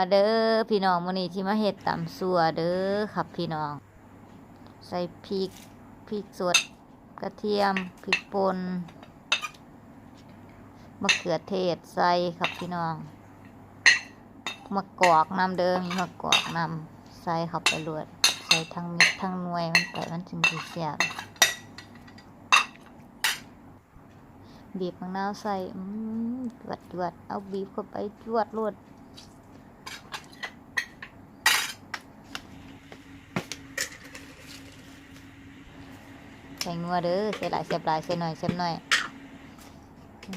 มาเด้อพี่น้องมื้อนี้ที่มาเฮ็ดตำซั่วเด้อครับพี่น้อง ใส่พริกพริกสดกระเทียมพริกป่นมะเขือเทศใส่ครับพี่น้องมะกอกน้ำเด้อมีมะกอกน้ำใส่เข้าไปรวดใส่ทั้งเม็ดทั้งหน่วยมันไปมันจึงสิแซ่บบีบมะนาวใส่อืมจวดจวดเอาบีบเข้าไปจวดรวด ใส่งัวเด้อใส่หลายเสียบหลายใส่หน่อยเสียหน่อย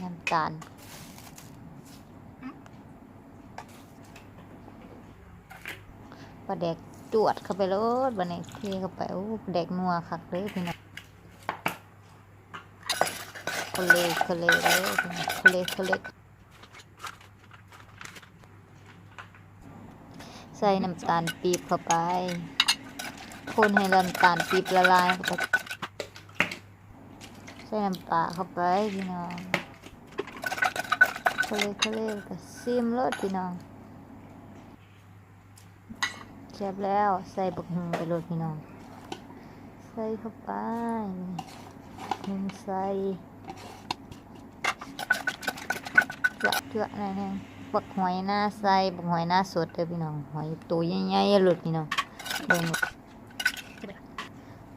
น้ำตาลปลาแดกจวดเข้าไปโลดบันนี้เทเข้าไปโอ้ปลาแดกนัวคักเลยพี่น้องโคเลโคเลเด้อพี่น้องโคเลโคเลใส่น้ำตาลปี๊บเข้าไปคนให้น้ำตาลปี๊บละลายเข้าไป ส่น้ำปลาเข้าไปพี่น้องเขาเลยเขาเลยก็ซิมรสพี่น้องเจ็บแล้วใส่บักหงไปรสพี่น้อง ใส่เข้าไปหนึ่งใส่เจาะเจาะหน่อยนึงบักหอยหน้าใส่บักหอยหน้าสดเด้อพี่น้อง หอยตัวใหญ่ๆหลุดพี่น้องเบิ่ง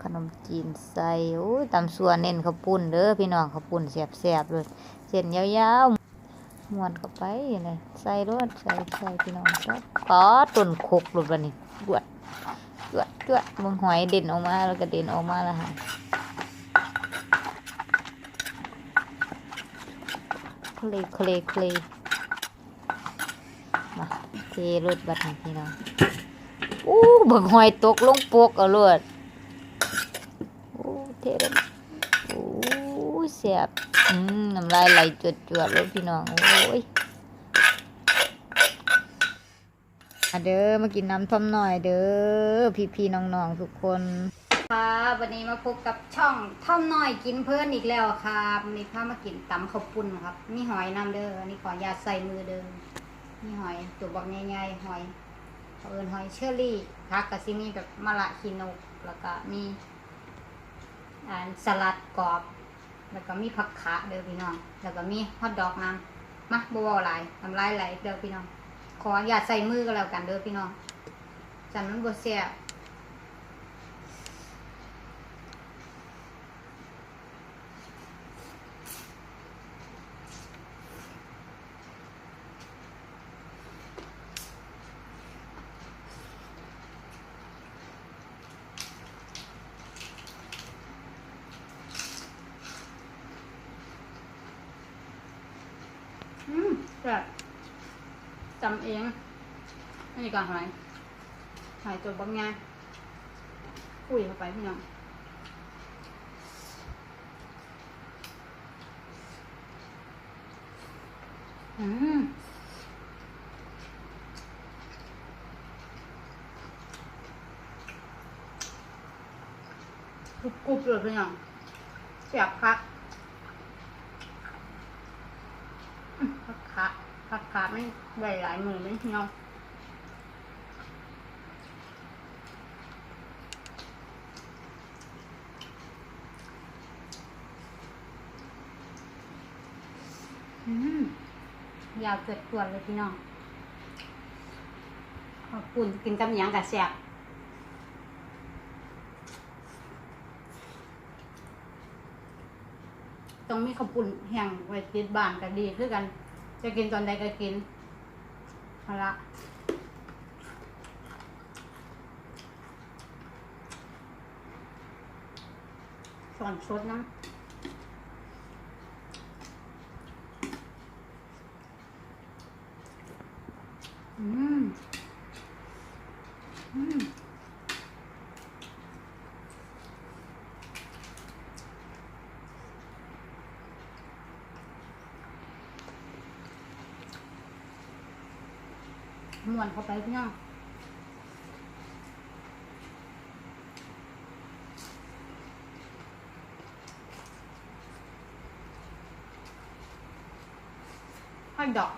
ขนมจีนใส่โอ้ยตำส่วนเน้นข้าวปุ้นเด้อพี่น้องข้าวปุ้นแซ่บๆเลยเส้นยาวๆม้วนเข้าไปเลยใส่รสใส่ใส่พี่น้องครับป๊อต้นโคกหลุดบัดนี้จวดจวดจวดมึงหอยเด่นออกมาแล้วก็เด่นออกมาแล้วค่ะเคลเคลเคลมาเทรสบัดนี้พี่น้องอู้บิ่งหอยตกลงปวกเอาลยโอ้ เท่เลยโอ้เสียบน้ำลายไหลจวดจวดๆเลยพี่น้อง โอ้ยมาเด้อมากินน้ำท่อมหน่อยเด้อพี่พี่ๆน้องๆทุกคนค่ะวันนี้มาพบกับช่องท่อมหน่อยกินเพื่อนอีกแล้วครับวันนี้พามากินตำข้าวปุ้นครับมีหอยน้ำเด้ออันนี้ขออยาใส่มือเด้อมีหอยตัวบักใหญ่ๆหอยเอินหอยเชอรี่พักกับซิมีแบบมะละขีนกแล้วก็มี อันสลัดกรอบ แล้วก็มีผักขาเด้อพี่น้อง แล้วก็มีฮอทดอกน้ำมาบัวไหลายทำลายไหลเด้อพี่น้อง ขออย่าใส่มือก็แล้วกันเด้อพี่น้องจันมันบัวแซ่บอืม แซ่บจำเองนี่ก่อนหอยหอยตัวบางงานคุยเข้าไปพี่น้องอืมกรุบกรุบเลยพี่น้องแซ่บคัก อืมพักขาพักขาไม่ได้หลายมือไม่เนาะอืมยาวเกิดตัวเลยพี่น้อง ขอบคุณกินกับหยังกับแซ่บ ต้องมีข้าวปุ่นแห้งไว้ติดบ้านก็ดีคือกัน จะกินตอนใดก็กินเอาละสอนชดนะอืม อืม ม้วนเข้าไปพี่น้องให้ดอก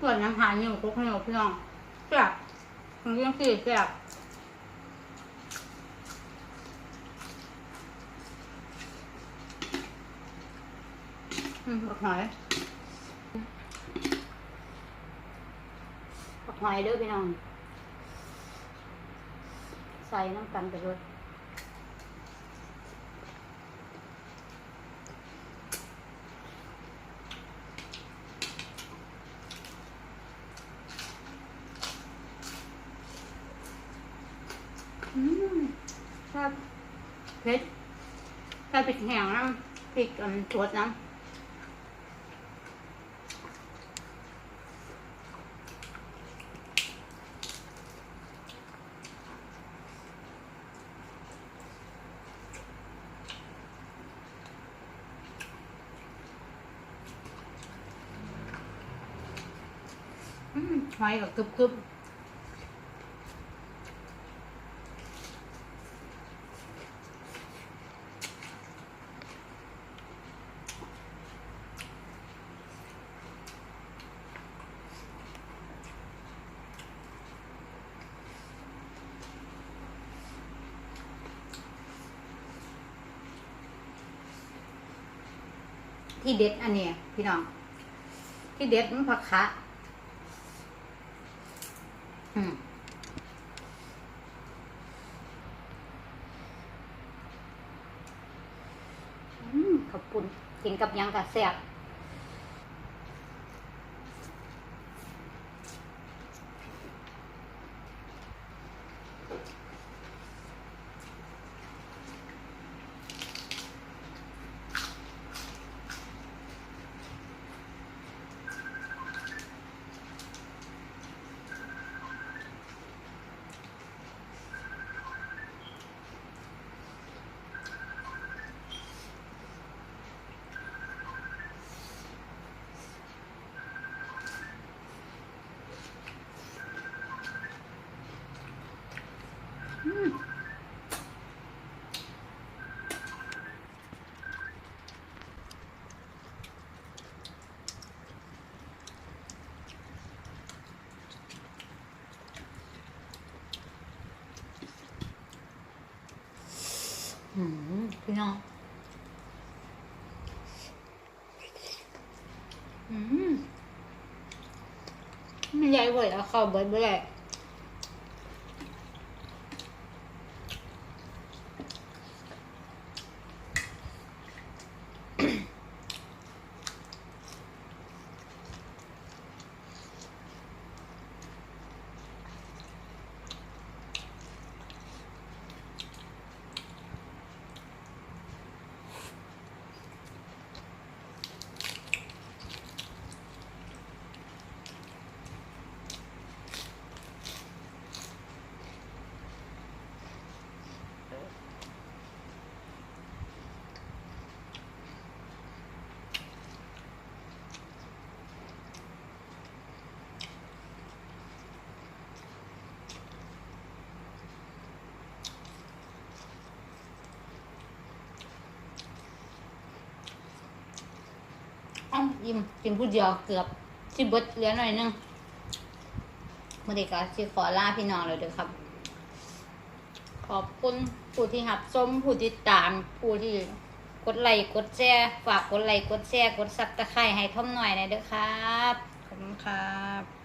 ส่วนน้ำหาอยู่คุกเหนียวพี่น้องแซ่บมันยังสี่แซ่บอืมบักหอยบักหอยเด้อพี่น้อง ใส่น้ำกันไปเลยอืมครับ เผ็ดใส่พริกแห้งน้ำพริกอันสดน้ำอืมหอยกับกึบกึบ ที่เด็ดอันนี้พี่น้อง ที่เด็ดมันผักคะอืมอืมขอบคุณกินกับยังกับแซ่บอืมอืม พี่น้องอืมไม่ใหญ่เว้ยเอาเข้าเบิดไปเลย องยิ้มกินผู้เดียวเกือบสิเบิดเหลือหน่อยนึงมื่อเด็กก็ชิขอลาพี่น้องเลยเด้อครับ ขอบคุณผู้ที่หับชมผู้ที่ตามผู้ที่กดไลค์กดแชร์ฝากกดไลค์กดแชร์กดซับตะไคร้ให้ท่อมหน่อยนะเด้อครับ ขอบคุณครับ